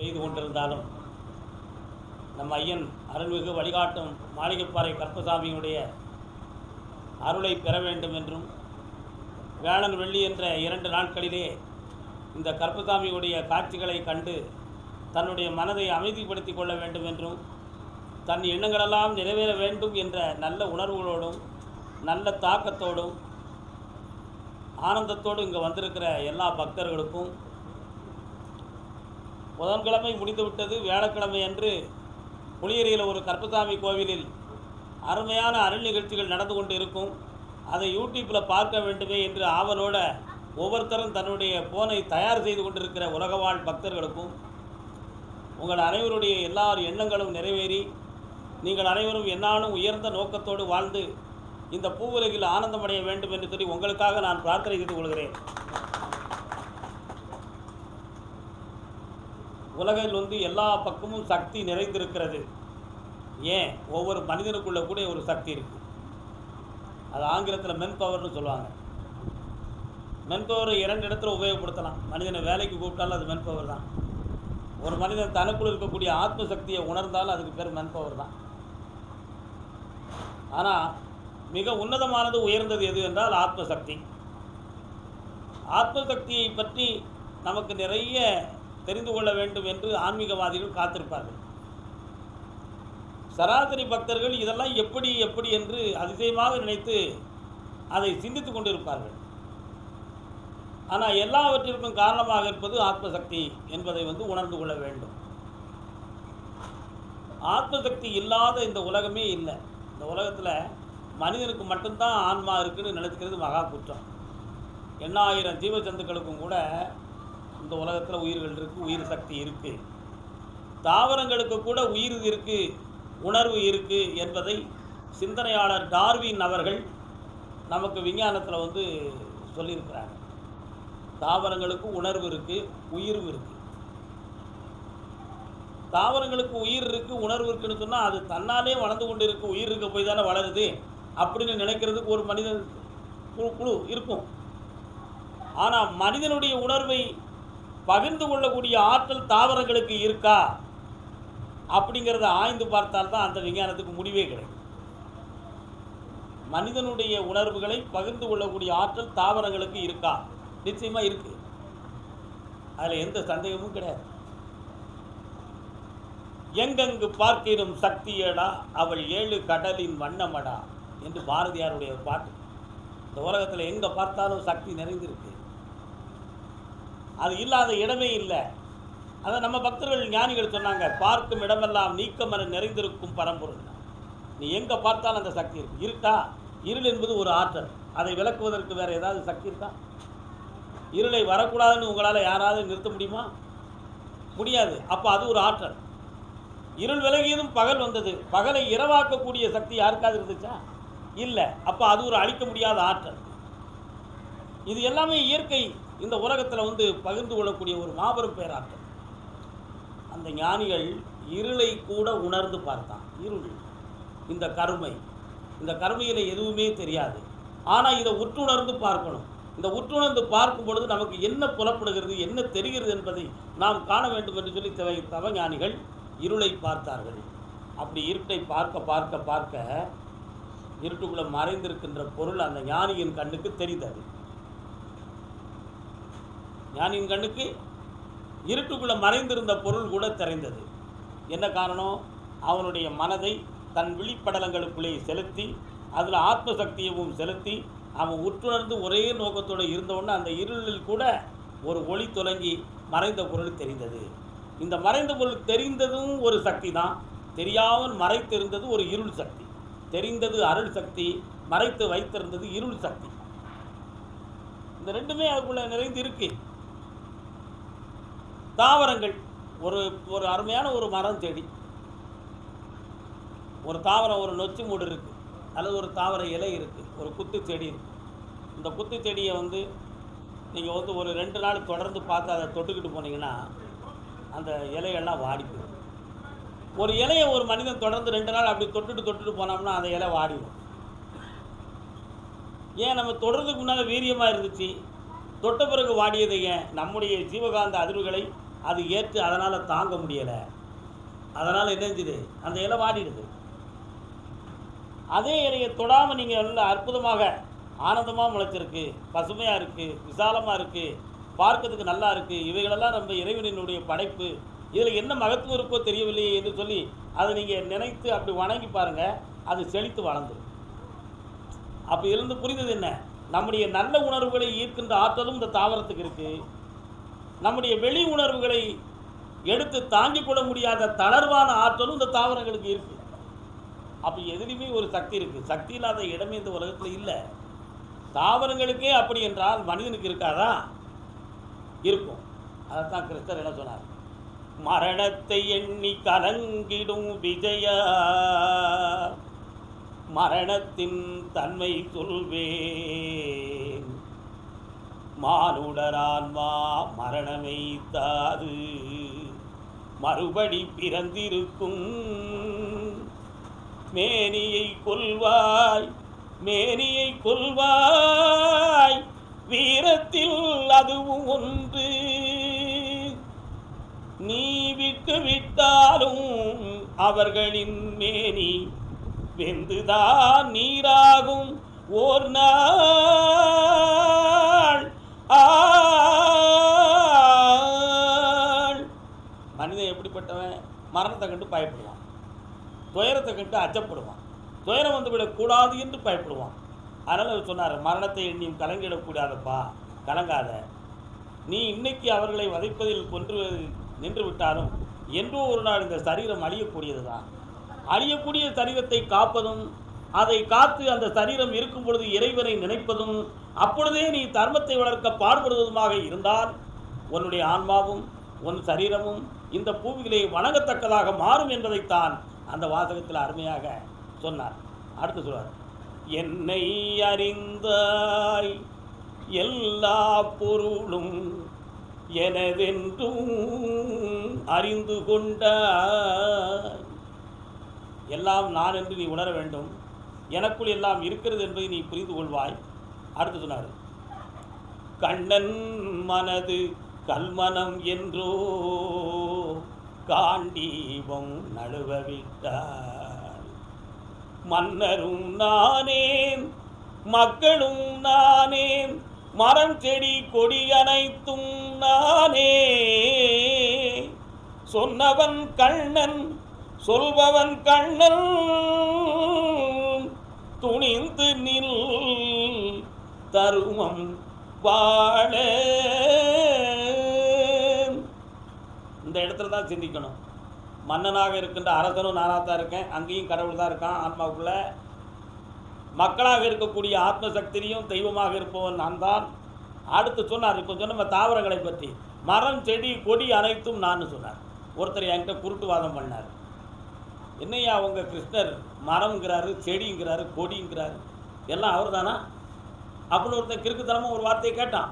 பெய்து கொண்டிருந்தாலும் நம் ஐயன் அருள்மிகு வழிகாட்டும் மாளிகைப்பாறை கற்பசாமியினுடைய அருளை பெற வேண்டும் என்றும் வேளன் வெள்ளி என்ற இரண்டு நாட்களிலே இந்த கற்பசாமியுடைய காட்சிகளை கண்டு தன்னுடைய மனதை அமைதிப்படுத்திக் கொள்ள வேண்டும் என்றும் தன் எண்ணங்களெல்லாம் நிறைவேற வேண்டும் என்ற நல்ல உணர்வுகளோடும் நல்ல தாக்கத்தோடும் ஆனந்தத்தோடு இங்கே வந்திருக்கிற எல்லா பக்தர்களுக்கும் புதன்கிழமை முடிந்துவிட்டது வியாழக்கிழமை அன்று புளியரியில் ஒரு கற்பசாமி கோவிலில் அருமையான அருள் நிகழ்ச்சிகள் நடந்து கொண்டு இருக்கும் அதை யூடியூப்பில் பார்க்க வேண்டுமே என்று ஆவலோட ஒவ்வொருத்தரும் தன்னுடைய போனை தயார் செய்து கொண்டிருக்கிற உலகவாழ் பக்தர்களுக்கும் உங்கள் அனைவருடைய எல்லா எண்ணங்களும் நிறைவேறி நீங்கள் அனைவரும் என்னாலும் உயர்ந்த நோக்கத்தோடு வாழ்ந்து இந்த பூவுலகில் ஆனந்தமடைய வேண்டும் என்று சொல்லி உங்களுக்காக நான் பிரார்த்தனை செய்து கொள்கிறேன். உலகில் வந்து எல்லா பக்கமும் சக்தி நிறைந்திருக்கிறது. ஏன்? ஒவ்வொரு மனிதனுக்குள்ளே கூட ஒரு சக்தி இருக்குது அது ஆங்கிலத்தில் மென் பவர்னு சொல்லுவாங்க. மென் பவரை இரண்டு இடத்துல உபயோகப்படுத்தலாம். மனிதனை வேலைக்கு கூப்பிட்டாலும் அது மென் பவர் தான். ஒரு மனிதன் தனக்குள் இருக்கக்கூடிய ஆத்ம சக்தியை உணர்ந்தாலும் அதுக்கு பேர் மென் பவர் தான். ஆனால் மிக உன்னதமானது உயர்ந்தது எது என்றால் ஆத்ம சக்தி ஆத்ம சக்தியை பற்றி நமக்கு நிறைய தெரிந்து கொள்ள வேண்டும் என்று ஆன்மீகவாதிகள் காத்திருப்பார்கள். சராசரி பக்தர்கள் இதெல்லாம் எப்படி எப்படி என்று அதிசயமாக நினைத்து அதை சிந்தித்து கொண்டிருப்பார்கள். ஆனால் எல்லாவற்றிற்கும் காரணமாக இருப்பது ஆத்மசக்தி என்பதை வந்து உணர்ந்து கொள்ள வேண்டும். ஆத்மசக்தி இல்லாத இந்த உலகமே இல்லை. இந்த உலகத்தில் மனிதனுக்கு மட்டும்தான் ஆன்மா இருக்குன்னு நினைக்கிறது மகா குற்றம். எண்ணாயிரம் ஜீவஜந்துக்களுக்கும் கூட இந்த உலகத்தில் உயிர்கள் இருக்குது உயிர் சக்தி இருக்குது தாவரங்களுக்கு கூட உயிர் இருக்குது உணர்வு இருக்குது என்பதை சிந்தனையாளர் டார்வின் அவர்கள் நமக்கு விஞ்ஞானத்தில் வந்து சொல்லியிருக்கிறாங்க. தாவரங்களுக்கு உணர்வு இருக்குது உயிரும் இருக்குது தாவரங்களுக்கு உயிர் இருக்குது உணர்வு இருக்குன்னு சொன்னால் அது தன்னாலே வளர்ந்து கொண்டு இருக்கு உயிர் இருக்க போய் தானே வளருது அப்படின்னு நினைக்கிறதுக்கு ஒரு மனிதன் குழு குழு இருக்கும். ஆனால் மனிதனுடைய உணர்வை பகிர்ந்து கொள்ளக்கூடிய ஆற்றல் தாவரங்களுக்கு இருக்கா? அப்படிங்கிறத ஆய்ந்து பார்த்தால்தான் அந்த விஞ்ஞானத்துக்கு முடிவே கிடைக்கும். மனிதனுடைய உணர்வுகளை பகிர்ந்து கொள்ளக்கூடிய ஆற்றல் தாவரங்களுக்கு இருக்கா? நிச்சயமாக இருக்கு. அதில் எந்த சந்தேகமும் கிடையாது. எங்கெங்கு பார்க்கிறோம் சக்தியடா அவள் ஏழு கடலின் வண்ணமடா என்று பாரதியாருடைய பாட்டு. இந்த உலகத்தில் எங்கே பார்த்தாலும் சக்தி நிறைந்திருக்கு. அது இல்லாத இடமே இல்லை. அதை நம்ம பக்தர்கள் ஞானிகள் சொன்னாங்க பார்க்கும் இடமெல்லாம் நீக்கமர நிறைந்திருக்கும் பரம்பொருள். நீ எங்கே பார்த்தாலும் அந்த சக்தி இருக்கு. இருட்டா? இருள் என்பது ஒரு ஆற்றல். அதை விளக்குவதற்கு வேறு ஏதாவது சக்தி இருக்கா? இருளை வரக்கூடாதுன்னு உங்களால் யாராவது நிறுத்த முடியுமா? முடியாது. அப்போ அது ஒரு ஆற்றல். இருள் விலகியதும் பகல் வந்தது. பகலை இரவாக்கக்கூடிய சக்தி யாருக்காவது இருந்துச்சா? இல்லை. அப்போ அது ஒரு அழிக்க முடியாத ஆற்றல். இது எல்லாமே இயற்கை இந்த உலகத்தில் வந்து பகிர்ந்து கொள்ளக்கூடிய ஒரு மாபெரும் பேராற்றல். அந்த ஞானிகள் இருளை கூட உணர்ந்து பார்த்தான். இருள். இந்த கருமை. இந்த கருமையில் எதுவுமே தெரியாது. ஆனால் இதை உற்றுணர்ந்து பார்க்கணும். இந்த உற்றுணர்ந்து பார்க்கும் பொழுது நமக்கு என்ன புலப்படுகிறது என்ன தெரிகிறது என்பதை நாம் காண வேண்டும் என்று சொல்லி தவ தவஞானிகள் இருளை பார்த்தார்கள். அப்படி இருட்டை பார்க்க பார்க்க பார்க்க இருட்டுக்குள்ளே மறைந்திருக்கின்ற பொருள் அந்த ஞானியின் கண்ணுக்கு தெரிந்தது. ஞானியின் கண்ணுக்கு இருட்டுக்குள்ளே மறைந்திருந்த பொருள் கூட தெரிந்தது. என்ன காரணம்? அவனுடைய மனதை தன் விழிப்படலங்களுக்குள்ளே செலுத்தி அதில் ஆத்மசக்தியவும் செலுத்தி அவன் உற்றுணர்ந்து ஒரே நோக்கத்தோடு இருந்தவுடனே அந்த இருளில் கூட ஒரு ஒளி தொடங்கி மறைந்த பொருள் தெரிந்தது. இந்த மறைந்த பொருள் தெரிந்ததும் ஒரு சக்தி தான். தெரியாமல் மறைத்திருந்தது ஒரு இருள் சக்தி. தெரிந்தது அருள் சக்தி மறைத்து வைத்திருந்தது இருள் சக்தி. இந்த ரெண்டுமே அதுக்குள்ளே நிறைந்து இருக்குது தாவரங்கள் ஒரு ஒரு அருமையான ஒரு மரம் செடி. ஒரு தாவரம் ஒரு நொச்சி மூடு இருக்குது அல்லது ஒரு தாவர இலை இருக்குது ஒரு குத்து செடி இருக்குது இந்த குத்து செடியை வந்து நீங்கள் வந்து ஒரு ரெண்டு நாள் தொடர்ந்து பார்த்து அதை தொட்டுக்கிட்டு போனீங்கன்னா அந்த இலையெல்லாம் வாடி போயிடும். ஒரு இலையை ஒரு மனிதன் தொடர்ந்து ரெண்டு நாள் அப்படி தொட்டுட்டு தொட்டுட்டு போனோம்னா அந்த இலை வாடிடும். ஏன் நம்ம தொடர்றதுக்கு முன்னால் வீரியமாக இருந்துச்சு? தொட்ட பிறகு வாடியது ஏன்? நம்முடைய ஜீவகாந்த அதிர்வுகளை அது ஏற்று அதனால் தாங்க முடியலை. அதனால் என்ன செஞ்சுது? அந்த இலை வாடிடுது. அதே இலையை தொடாமல் நீங்கள் நல்ல அற்புதமாக ஆனந்தமாக முளைச்சிருக்கு. பசுமையாக இருக்குது விசாலமாக இருக்குது பார்க்கறதுக்கு நல்லா இருக்குது இவைகளெல்லாம் நம்ம இறைவனினுடைய படைப்பு. இதில் என்ன மகத்துவம் இருக்கோ தெரியவில்லையே என்று சொல்லி அதை நீங்கள் நினைத்து அப்படி வணங்கி பாருங்கள் அது செழித்து வளர்ந்துடும் அப்போ இருந்து புரிந்தது என்ன? நம்முடைய நல்ல உணர்வுகளை ஈர்க்கின்ற ஆற்றலும் இந்த தாவரத்துக்கு இருக்குது நம்முடைய வெளி உணர்வுகளை எடுத்து தாங்கிக் கொள்ள முடியாத தளர்வான ஆற்றலும் இந்த தாவரங்களுக்கு இருக்குது அப்போ எதுலேயுமே ஒரு சக்தி இருக்குது சக்தி இல்லாத இடமே இந்த உலகத்தில் இல்லை. தாவரங்களுக்கே அப்படி என்றால் மனிதனுக்கு இருக்காதா? இருக்கும். அதைத்தான் கிறிஸ்தர் என்ன சொன்னார்? மரணத்தை எண்ணி கலங்கிடும் விஜயா. மரணத்தின் தன்மை சொல்வேன். மானுடரான்மா மரணமை மறுபடி பிறந்திருக்கும் மேனியை கொல்வாய் மேனியை கொல்வாய். வீரத்தில் அதுவும் ஒன்று. நீ விட்டு விட்டாலும் அவர்களின் மேனி வெந்துதான் நீராகும் ஓர் நாள். ஆள். மனிதன் எப்படிப்பட்டவன்? மரணத்தை கண்டு பயப்படுவான். துயரத்தை கண்டு அச்சப்படுவான். துயரம் வந்து விடக்கூடாது என்று பயப்படுவான். அதனால் அவர் சொன்னார் மரணத்தை எண்ணியும் கலங்கிடக்கூடாதப்பா கலங்காத. நீ இன்னைக்கு அவர்களை வதைப்பதில் கொன்று நின்று விட்டாலும் என்றோ ஒரு நாள் இந்த சரீரம் அழியக்கூடியது தான் அழியக்கூடிய சரீரத்தை காப்பதும் அதை காத்து அந்த சரீரம் இருக்கும் பொழுது இறைவனை நினைப்பதும் அப்பொழுதே நீ தர்மத்தை வளர்க்க பாடுபடுவதுமாக இருந்தால் உன்னுடைய ஆன்மாவும் உன் சரீரமும் இந்த பூவிகளை வணங்கத்தக்கதாக மாறும் என்பதைத்தான் அந்த வாசகத்தில் அருமையாக சொன்னார். அடுத்து சொல்வார் என்னை அறிந்தாய் எல்லா பொருளும் எனதென்றும் அறிந்து கொண்டாய். எல்லாம் நான் என்று நீ உணர வேண்டும். எனக்குள் எல்லாம் இருக்கிறது என்பதை நீ புரிந்து கொள்வாய். அடுத்து சொன்னார் கண்ணன் மனது கல்மனம் என்றோ காண்டீபம் நழுவவிட்டார் மன்னரும் நானேன் மக்களும் நானேன் மரம் செடி கொடி அனைத்தும் நானே. சொன்னவன் கண்ணன் சொல்பவன் கண்ணன் துணிந்து நில் தருமம் வாழ. இந்த இடத்துல தான் சிந்திக்கணும். மன்னனாக இருக்கின்ற அரசனும் நானாக தான் இருக்கேன். அங்கேயும் கடவுள் தான் இருக்கான். ஆத்மாவுக்குள்ள மக்களாக இருக்கக்கூடிய ஆத்மசக்தியும் தெய்வமாக இருப்பவன் நான் தான். அடுத்து சொன்னார் இப்போ சொன்ன தாவரங்களை பற்றி மரம் செடி கொடி அனைத்தும் நான் சொன்னார். ஒருத்தர் என்கிட்ட குருட்டுவாதம் பண்ணார். என்னையா அவங்க கிருஷ்ணர் மரம்ங்கிறாரு செடிங்கிறாரு கொடிங்கிறாரு? எல்லாம் அவர் தானா அப்படின்னு ஒருத்தன் கிறுக்குத்தனமாக ஒரு வார்த்தையை கேட்டான்.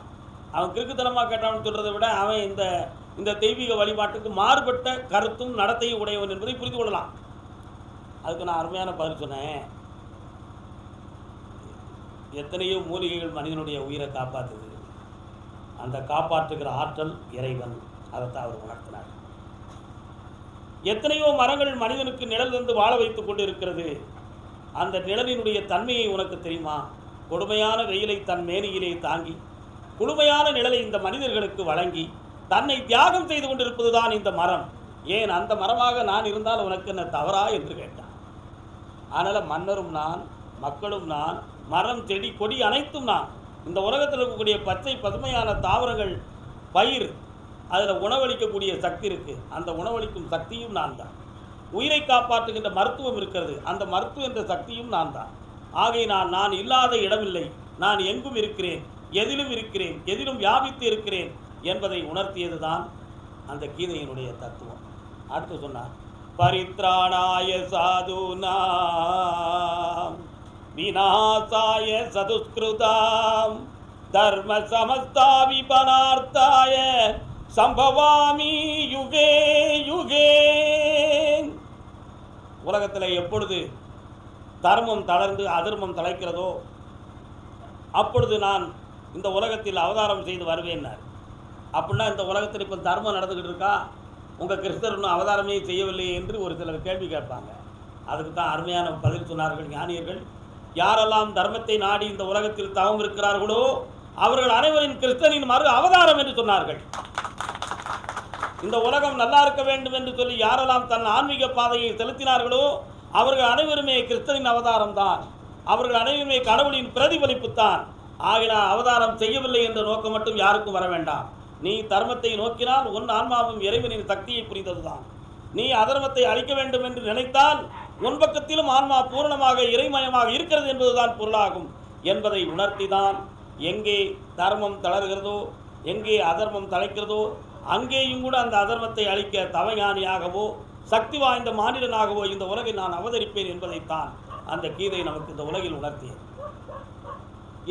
அவன் கிறுக்குத்தனமாக கேட்டான்னு சொல்கிறத விட அவன் இந்த இந்த தெய்வீக வழிபாட்டுக்கு மாறுபட்ட கருத்தும் நடத்தையும் உடையவன் என்பதை புரிந்து கொள்ளலாம். அதுக்கு நான் அருமையான பதில் சொன்னேன். எத்தனையோ மூலிகைகள் மனிதனுடைய உயிரை காப்பாற்றுது அந்த காப்பாற்றுகிற ஆற்றல் இறைவன். அதைத்தான் அவர் உணர்த்தினார். எத்தனையோ மரங்கள் மனிதனுக்கு நிழல் தந்து வாழ வைத்துக் கொண்டு இருக்கிறது அந்த நிழலினுடைய தன்மையை உனக்கு தெரியுமா? கொடுமையான வெயிலை தன் மேனியிலே தாங்கி குளுமையான நிழலை இந்த மனிதர்களுக்கு வழங்கி தன்னை தியாகம் செய்து கொண்டிருப்பதுதான் இந்த மரம். ஏன் அந்த மரமாக நான் இருந்தால் உனக்கு என்ன தவறா என்று கேட்டான். அதனால் மன்னரும் நான் மக்களும் நான் மரம் செடி கொடி அனைத்தும் நான் இந்த உலகத்தில் இருக்கக்கூடிய பச்சை பசுமையான தாவரங்கள் பயிர் அதில் உணவளிக்கக்கூடிய சக்தி இருக்குது அந்த உணவளிக்கும் சக்தியும் நான் தான் உயிரை காப்பாற்றுகின்ற மருத்துவம் இருக்கிறது. அந்த மருத்துவம் என்ற சக்தியும் நான் தான் ஆகை நான் நான் இல்லாத இடமில்லை. நான் எங்கும் இருக்கிறேன். எதிலும் இருக்கிறேன். எதிலும் வியாபித்து இருக்கிறேன் என்பதை உணர்த்தியது தான் அந்த கீதையினுடைய தத்துவம். அடுத்து சொன்னார் பரித்ராணாய சாதுனாம் விநாசாய சதுஸ்கிருதாம் தர்ம சமஸ்தாபிபனார்த்தாய சம்பவாமி யுகே யுகே. உலகத்தில் எப்பொழுது தர்மம் தளர்ந்து அதர்மம் தலைக்கிறதோ அப்பொழுது நான் இந்த உலகத்தில் அவதாரம் செய்து வருவேன்னார். அப்படின்னா இந்த உலகத்தில் இப்போ தர்மம் நடந்துக்கிட்டு இருக்கா? உங்கள் கிறிஸ்தர் இன்னும் அவதாரமே செய்யவில்லை என்று ஒரு சிலர் கேள்வி கேட்பாங்க. அதுக்கு தான் அருமையான பதில் சொன்னார்கள் ஞானியர்கள். யாரெல்லாம் தர்மத்தை நாடி இந்த உலகத்தில் தவம் இருக்கிறார்களோ அவர்கள் அனைவரின் கிறிஸ்தனின் மறு அவதாரம் என்று சொன்னார்கள். இந்த உலகம் நல்லா இருக்க வேண்டும் என்று சொல்லி யாரெல்லாம் தன் ஆன்மீக பாதையை செலுத்தினார்களோ அவர்கள் அனைவருமே கிறிஸ்தனின் அவதாரம் தான். அவர்கள் அனைவருமே கடவுளின் பிரதிபலிப்பு தான். ஆகினால் அவதாரம் செய்யவில்லை என்ற நோக்கம் மட்டும் யாருக்கும் வர வேண்டாம். நீ தர்மத்தை நோக்கினால் உன் ஆன்மாவும் இறைவனின் சக்தியை புரிந்ததுதான். நீ அதர்மத்தை அழிக்க வேண்டும் என்று நினைத்தால் உன் பக்கத்திலும் ஆன்மா பூரணமாக இறைமயமாக இருக்கிறது என்பதுதான் பொருளாகும் என்பதை உணர்த்திதான் எங்கே தர்மம் தளர்கிறதோ எங்கே அதர்மம் தலைக்கிறதோ அங்கேயும் கூட அந்த அதர்மத்தை அழிக்க தவஞானியாகவோ சக்தி வாய்ந்த மாநிலனாகவோ இந்த உலகை நான் அவதரிப்பேன் என்பதைத்தான் அந்த கீதை நமக்கு இந்த உலகில் உணர்த்தியது.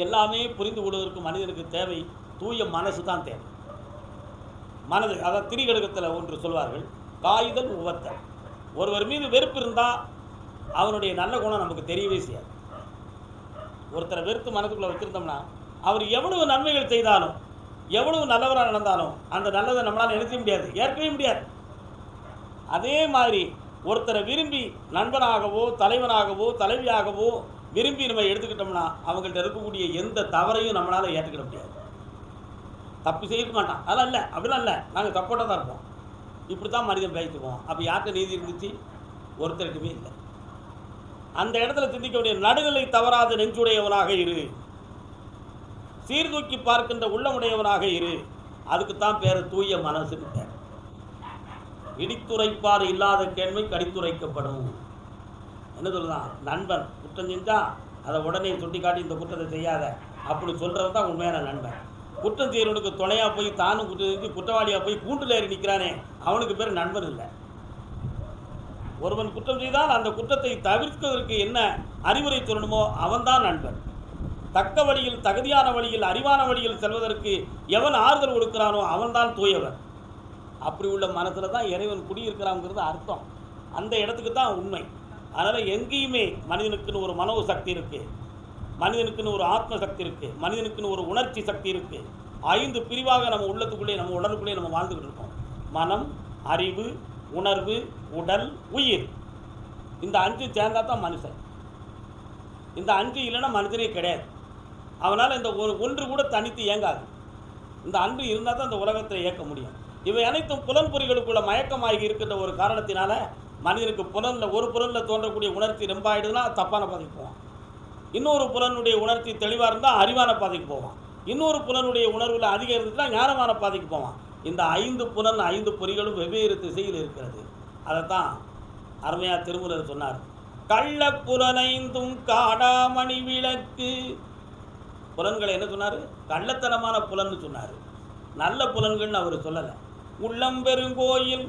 எல்லாமே புரிந்து கொள்வதற்கு மனிதனுக்கு தேவை தூய மனசு தான் தேவை. மனது அதாவது திரிகடுகத்தில் ஒன்று சொல்வார்கள் காய்தல் உவத்தல். ஒருவர் மீது வெறுப்பு இருந்தால் அவனுடைய நல்ல குணம் நமக்கு தெரியவே செய்யாது. ஒருத்தரை வெறுத்து மனதுக்குள்ளே வச்சுருந்தோம்னா அவர் எவ்வளவு நன்மைகள் செய்தாலும் எவ்வளவு நல்லவராக நடந்தாலும் அந்த நல்லதை நம்மளால் நினைக்க முடியாது ஏற்கவே முடியாது. அதே மாதிரி ஒருத்தரை விரும்பி நண்பனாகவோ தலைவனாகவோ தலைவியாகவோ விரும்பி நம்ம எடுத்துக்கிட்டோம்னா அவங்கள்ட்ட இருக்கக்கூடிய எந்த தவறையும் நம்மளால் ஏற்றுக்கிட முடியாது. தப்பு செய்ய மாட்டான். அதெல்லாம் இல்லை அப்படிலாம் இல்லை. நாங்கள் தப்போட்ட தான் இருப்போம். இப்படி தான் மனிதன் பேசிக்குவோம் அப்போ யார்கிட்ட நீதி இருந்துச்சு? ஒருத்தருக்குமே இல்லை. அந்த இடத்துல சிந்திக்க வேண்டிய நடுநிலை தவறாத நெஞ்சுடையவனாக இரு. சீர்தூக்கி பார்க்கின்ற உள்ளமுடையவனாக இரு. அதுக்குத்தான் பேர் தூய மனசுன்னு பேர் இடித்துரைப்பார் இல்லாத கேள்வி கடித்துரைக்கப்படும். என்ன சொல்லுதான் நண்பன். குற்றம் செஞ்சா அதை உடனே சுட்டி காட்டி இந்த குற்றத்தை செய்யாத. அப்படி சொல்கிறது தான் உண்மையான நண்பன். குற்றம் செய்கிறவனுக்கு துணையாக போய் தானும் குற்றம் செஞ்சு குற்றவாளியாக போய் கூண்டில் ஏறி நிற்கிறானே அவனுக்கு பேர் நண்பன் இல்லை. ஒருவன் குற்றம் செய்தால் அந்த குற்றத்தை தவிர்ப்பதற்கு என்ன அறிவுரை சொல்லணுமோ அவன்தான் நண்பன். தக்க வழியில் தகுதியான வழியில் அறிவான வழியில் செல்வதற்கு எவன் ஆறுதல் கொடுக்கிறானோ அவன்தான் தூயவன். அப்படி உள்ள மனசில் தான் இறைவன் குடியிருக்கிறாங்கிறது அர்த்தம். அந்த இடத்துக்கு தான் உண்மை. அதனால் எங்கேயுமே மனிதனுக்குன்னு ஒரு மனோ சக்தி இருக்குது மனிதனுக்குன்னு ஒரு ஆத்ம சக்தி இருக்குது மனிதனுக்குன்னு ஒரு உணர்ச்சி சக்தி இருக்குது ஐந்து பிரிவாக நம்ம உள்ளத்துக்குள்ளே நம்ம உடலுக்குள்ளே நம்ம வாழ்ந்துக்கிட்டு இருக்கோம். மனம் அறிவு உணர்வு உடல் உயிர். இந்த அஞ்சு சேர்ந்தால் தான் மனுஷன். இந்த அஞ்சு இல்லைன்னா மனிதனே கிடையாது. அவனால் இந்த ஒரு ஒன்று கூட தனித்து இயங்காது. இந்த அன்பு இருந்தால் தான் இந்த உலகத்தை இயக்க முடியும். இவை அனைத்தும் புலன்பொறிகளுக்குள்ள மயக்கமாகி இருக்கின்ற ஒரு காரணத்தினால மனிதனுக்கு புலனில் ஒரு புலனில் தோன்றக்கூடிய உணர்ச்சி ரொம்ப ஆயிடுதுன்னா தப்பான பாதைக்கு போவான். இன்னொரு புலனுடைய உணர்ச்சி தெளிவாக இருந்தால் அறிவான பாதைக்கு போவான். இன்னொரு புலனுடைய உணர்வில் அதிகம் இருந்துச்சுன்னா ஞானமான பாதைக்கு போவான். இந்த ஐந்து புலன் ஐந்து பொறிகளும் வெவ்வேறு திசையில் இருக்கிறது. அதைத்தான் அருமையாக திருமுருகர் சொன்னார். கள்ள புலனைந்தும் காடாமணி விளக்கு புலன்களை என்ன சொன்னார்? கள்ளத்தனமான புலன்னு சொன்னார். நல்ல புலன்கள்னு அவர் சொல்லலை. உள்ளம்பெருங்கோயில் பெருங்கோயில்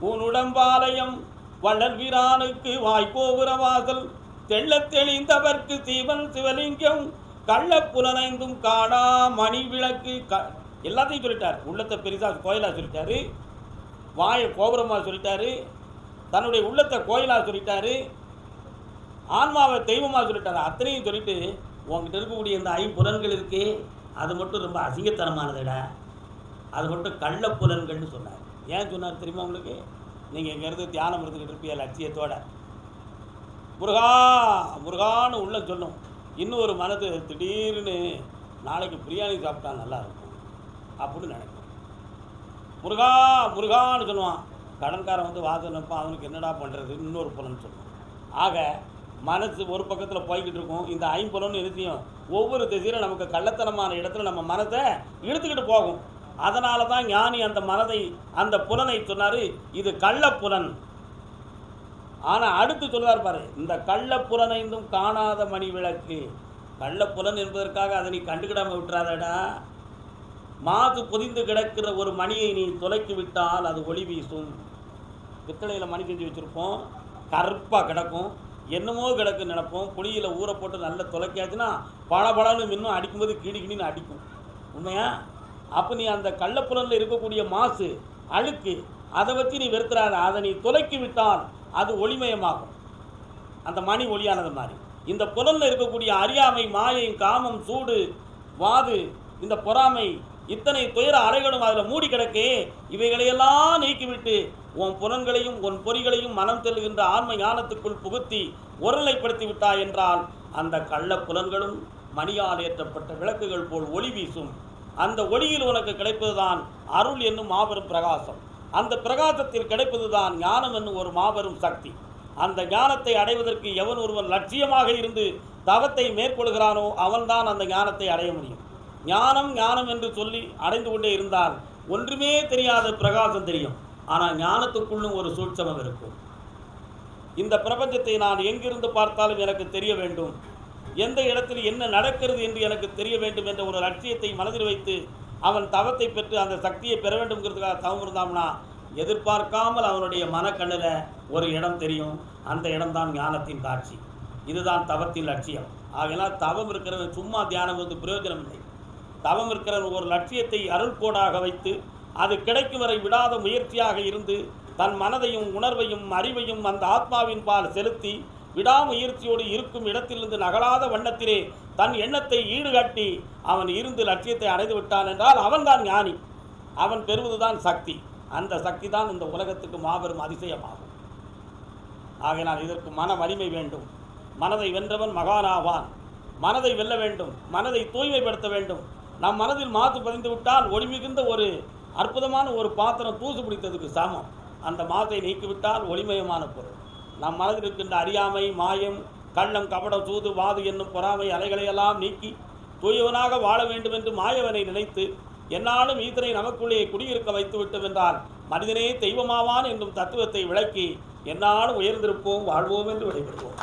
உன்னுடம்பாலயம் வீரானுக்கு வாய்க்கோபுர வாசல் தெள்ளத் தெளிந்தவர்க்கு சிவன் சிவலிங்கம் கள்ள புலனைந்தும் காடா மணி விளக்கு க எல்லாத்தையும் சொல்லிட்டார். உள்ளத்தை பெரிசாக கோயிலாக சொல்லிட்டாரு. வாயை கோபுரமாக சொல்லிட்டாரு. தன்னுடைய உள்ளத்தை கோயிலாக சொல்லிட்டாரு. ஆன்மாவை தெய்வமாக சொல்லிட்டாரு. அத்தனையும் சொல்லிட்டு உங்ககிட்ட இருக்கக்கூடிய இந்த ஐம்புலன்கள் இருக்கே அது மட்டும் ரொம்ப அசிங்கத்தனமானதுடா. அது மட்டும் கள்ள புலன்கள்னு சொன்னார். ஏன் சொன்னார் தெரியுமா உங்களுக்கு? நீங்கள் இங்கேருந்து தியானம் இருந்துக்கிட்டு இருப்பீங்க லட்சியத்தோட? முருகா முருகான்னு உள்ள சொல்லும் இன்னொரு மனது திடீர்னு நாளைக்கு பிரியாணி சாப்பிட்டா நல்லா இருக்கும். அப்படின்னு நினைக்கும் முருகா முருகான்னு சொல்லுவான். கடன்காரன் வந்து வாசல் நிற்பான் அவனுக்கு என்னடா பண்ணுறது இன்னொரு புலன் சொல்லுவான். ஆக மனசு ஒரு பக்கத்தில் போய்கிட்டு இருக்கும். இந்த ஐம்பலம்னு எழுத்தியும் ஒவ்வொரு திசையிலும் நமக்கு கள்ளத்தனமான இடத்துல நம்ம மனதை இழுத்துக்கிட்டு போகும். அதனால தான் ஞானி அந்த மனதை அந்த புலனை சொன்னார் இது கள்ளப்புலன் ஆனால் அடுத்து சொல்லுவார் பாரு இந்த கள்ளப்புலனைந்தும் காணாத மணி விளக்கு கள்ளப்புலன் என்பதற்காக அதை நீ கண்டுக்கிடாமல் விட்டுறாதடா. மாது பொதிந்து கிடக்கிற ஒரு மணியை நீ தொலைத்து விட்டால் அது ஒளி வீசும். பித்தளையில் மணி செஞ்சு வச்சுருப்போம். கருப்பாக கிடக்கும். என்னமோ கிடக்கு நினைப்போம். புளியில் ஊற போட்டு நல்லா தொலைக்காச்சுன்னா பளபளன்னு மின்னும் அடிக்கும்போது கிடி கிடின்னு அடிக்கும். உண்மையா? அப்போ நீ அந்த கள்ளப்புலனில் இருக்கக்கூடிய மாசு அழுக்கு அதை வச்சு நீ வெறுத்துறாத. அதை நீ தொலைக்கி விட்டால் அது ஒளிமயமாகும். அந்த மணி ஒளியானது மாதிரி. இந்த புலனில் இருக்கக்கூடிய அறியாமை மாயை காமம் சூடு வாது இந்த பொறாமை இத்தனை துயர அறைகளும் அதில் மூடி கிடக்கு. இவைகளையெல்லாம் நீக்கிவிட்டு உன் புலன்களையும் உன் பொறிகளையும் மனம் தெல்லுகின்ற ஆன்ம ஞானத்துக்குள் புகுத்தி ஒருநிலைப்படுத்தி விட்டாய் என்றால் அந்த கள்ள புலன்களும் மணியால் ஏற்றப்பட்ட விளக்குகள் போல் ஒளி வீசும். அந்த ஒளியில் உனக்கு கிடைப்பதுதான் அருள் என்னும் மாபெரும் பிரகாசம். அந்த பிரகாசத்தில் கிடைப்பதுதான் ஞானம் என்னும் ஒரு மாபெரும் சக்தி. அந்த ஞானத்தை அடைவதற்கு எவன் ஒருவன் லட்சியமாக இருந்து தவத்தை மேற்கொள்கிறானோ அவன்தான் அந்த ஞானத்தை அடைய முடியும். ஞானம் ஞானம் என்று சொல்லி அடைந்து கொண்டே இருந்தால் ஒன்றுமே தெரியாத பிரகாசம் தெரியும். ஆனால் ஞானத்துக்குள்ளும் ஒரு சூட்சமம் இருக்கும். இந்த பிரபஞ்சத்தை நான் எங்கிருந்து பார்த்தாலும் எனக்கு தெரிய வேண்டும். எந்த இடத்தில் என்ன நடக்கிறது என்று எனக்கு தெரிய வேண்டும் என்ற ஒரு லட்சியத்தை மனதில் வைத்து அவன் தவத்தை பெற்று அந்த சக்தியை பெற வேண்டும்ங்கிறதுக்காக தவம் இருந்தாம்னா எதிர்பார்க்காமல் அவனுடைய மனக்கண்ணில் ஒரு இடம் தெரியும். அந்த இடம்தான் ஞானத்தின் காட்சி. இதுதான் தவத்தின் லட்சியம். ஆகையெல்லாம் தவம் இருக்கிறவன் சும்மா தியானம் வந்து பிரயோஜனம் இல்லை தவம் இருக்கிற ஒரு லட்சியத்தை அருள்கோடாக வைத்து அது கிடைக்கும் வரை விடாத முயற்சியாக இருந்து தன் மனதையும் உணர்வையும் அறிவையும் அந்த ஆத்மாவின் பால் செலுத்தி விடாமுயற்சியோடு இருக்கும் இடத்திலிருந்து நகலாத வண்ணத்திலே தன் எண்ணத்தை ஈடுகட்டி அவன் இருந்து லட்சியத்தை அடைந்து விட்டான் என்றால் அவன்தான் ஞானி. அவன் பெறுவதுதான் சக்தி. அந்த சக்தி தான் இந்த உலகத்துக்கு மாபெரும் அதிசயமாகும். ஆகையினால் இதற்கு மன வலிமை வேண்டும். மனதை வென்றவன் மகானாவான். மனதை வெல்ல வேண்டும். மனதை தூய்மைப்படுத்த வேண்டும். நம் மனதில் மாத்து பதிந்து விட்டால் ஒளி மிகுந்த ஒரு அற்புதமான ஒரு பாத்திரம் தூசு பிடித்ததுக்கு சமம். அந்த மாத்தை நீக்கிவிட்டால் ஒளிமயமான பொருள். நம் மனதில் இருக்கின்ற அறியாமை மாயம் கள்ளம் கபடம் சூது வாது என்னும் பொறாமை அலைகளையெல்லாம் நீக்கி தூயவனாக வாழ வேண்டும் என்று மாயவனை நினைத்து என்னாலும் ஈத்தனை நமக்குள்ளே குடியிருக்க வைத்து விட்டோம் என்றால் மனிதனே தெய்வமாவான் என்னும் தத்துவத்தை விளக்கி என்னாலும் உயர்ந்திருப்போம் வாழ்வோம் என்று விடைபெறுவோம்.